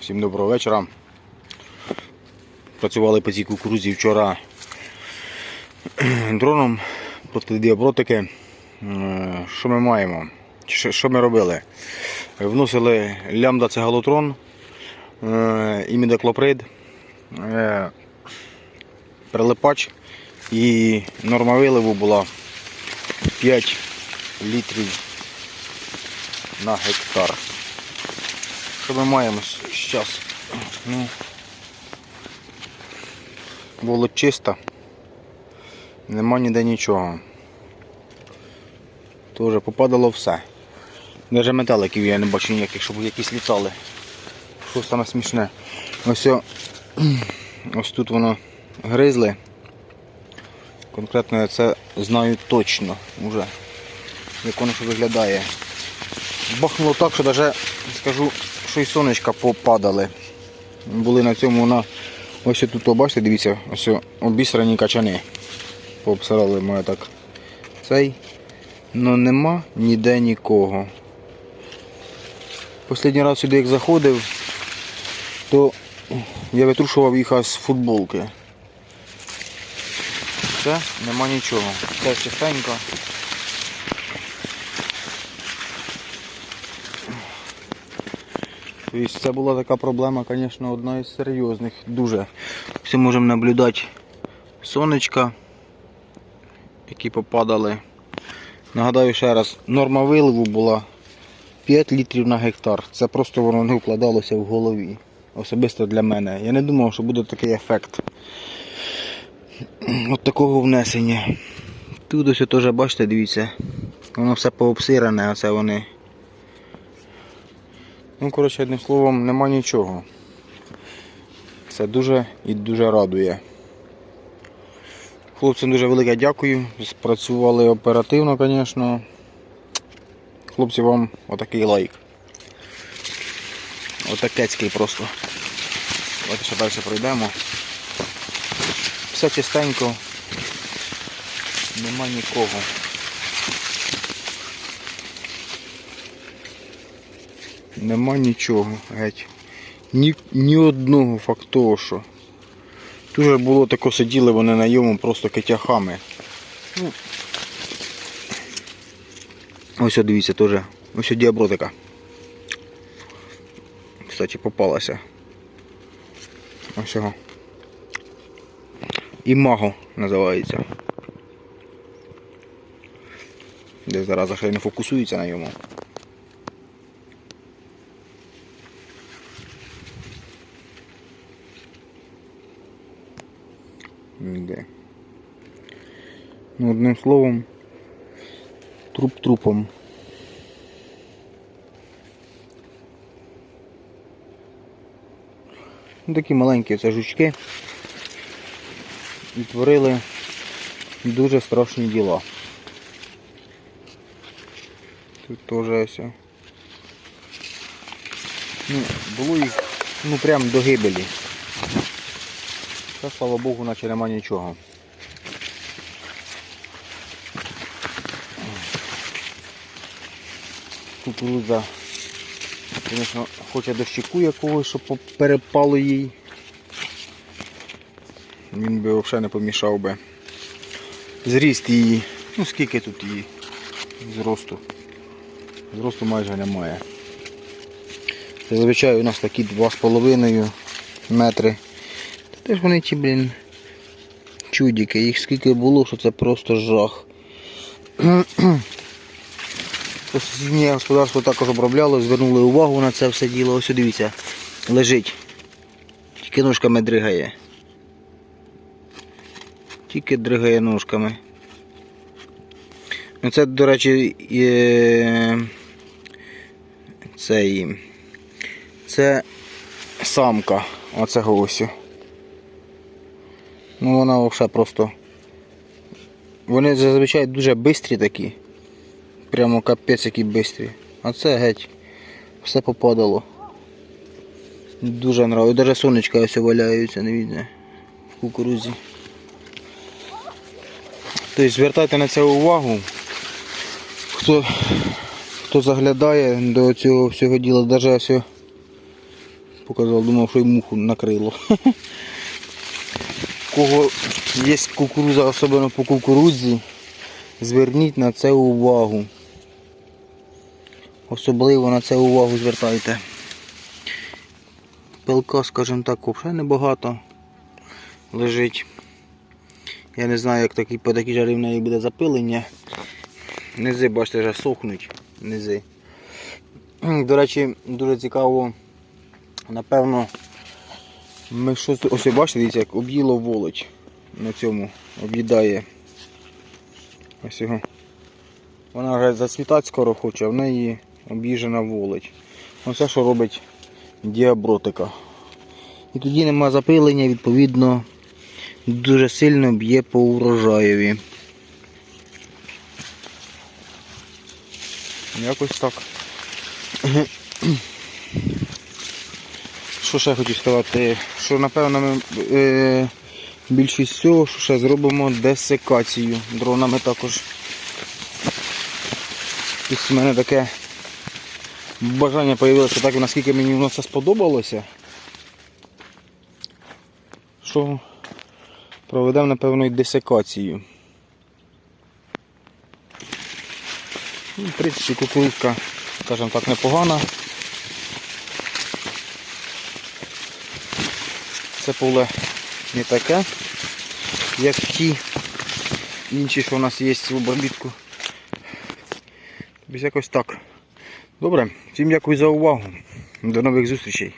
Всім доброго вечора. Працювали по цій кукурузі вчора дроном проти діабротики. Е, Що ми маємо? Що ми робили? Вносили лямда цегалотрон, е, імідоклоприд, е, прилипач і норма виливу була 5 літрів на гектар. Що ми маємо зараз? Ну, було чисто. Нема ніде нічого. Тоже попадало все. Навіть металиків я не бачу ніяких, щоб якісь літали. Що саме смішне? Ось, ось тут воно гризли. Конкретно я це знаю точно вже, як воно що виглядає. Бахнуло так, що навіть скажу, що і сонечка попадали. Були на цьому на ось тут, бачите, дивіться, ось обісрані качани. Пообсирали мене так. Цей. Ну нема ніде нікого. Останній раз сюди як заходив, то я витрушував їх з футболки. Все, нема нічого. Все чистенько. Тобто це була така проблема, звісно, одна із серйозних. Дуже. Всі можемо наблюдати сонечка, які попадали. Нагадаю ще раз, норма виливу була 5 літрів на гектар. Це просто воно не вкладалося в голові. Особисто для мене. Я не думав, що буде такий ефект. От такого внесення. Тут ось теж бачите, дивіться, воно все пообсиране, а це вони. Ну, коротше, одним словом, нема нічого. Це дуже і дуже радує. Хлопцям дуже велике дякую. Спрацювали оперативно, звісно. Хлопці, вам отакий лайк. Отакецький просто. Давайте ще далі пройдемо. Все чистенько. Нема нікого. Нема нічого геть. Ні, ні одного фактошу. Дуже було тако сиділи вони на йому просто китяхами. Ну, ось дивіться теж. Ось от діабротика. Кстати, попалася. Ось його. Імаго називається. Де зараза ще й не фокусується на йому. Ніде. Ну, одним словом, труп трупом. Ну, такі маленькі це жучки. І творили дуже страшні діла. Тут теж о. Ну, було їх ну прям до гибелі. Та, слава Богу, наче нема нічого. Кукурудза, звісно, хоче дощику якогось, щоб перепало їй. Він би взагалі не помішав би. Зріст її. Ну скільки тут її зросту? Зросту майже немає. Зазвичай у нас такі 2,5 метри. Теж вони ті, блін, чудики. Їх скільки було, що це просто жах. Сусіднє господарство також обробляло, звернули увагу на це все діло. Ось дивіться, лежить. Тільки ножками дригає. Тільки дригає ножками. Ну, Це, до речі, є... це, і- це самка. Оце ось. Ну вона взагалі просто. Вони зазвичай дуже бистрі такі. Прямо капець які бистрі. А це геть все попадало. Дуже нравиться. Навіть сонечка ось валяються, не видно. В кукурузі. Тобто звертайте на це увагу. Хто, хто заглядає до цього всього діла, навіть ось показав, думав, що й муху накрило. Кого є кукуруза, особливо по кукурудзі, зверніть на це увагу. Особливо на це увагу звертайте. Пилка, скажімо так, взагалі небагато лежить. Я не знаю, як такі, по такій жарі в неї буде запилення. Низи, бачите, вже сохнуть. Низи. До речі, дуже цікаво, напевно, ми щось. Ось бачите, дивіться, як об'їло волоч на цьому об'їдає. Ось його. Вона вже зацвітати скоро хоче, а в неї об'їжджена волоч. Оце що робить діабротика. І тоді нема запилення, відповідно, дуже сильно б'є по урожаєві. Якось так. Що ще хочу сказати? Що напевно ми е, більшість всього, що ще зробимо десикацію дронами також. Тобто в мене таке бажання з'явилося так, наскільки мені воно це сподобалося. Що проведемо, напевно, і десикацію. Ну, В принципі, кукурудзка, скажімо так, непогана. Це поле не таке, як ті інші, що у нас є в обробітку. Тобто якось так. Добре, всім дякую за увагу. До нових зустрічей.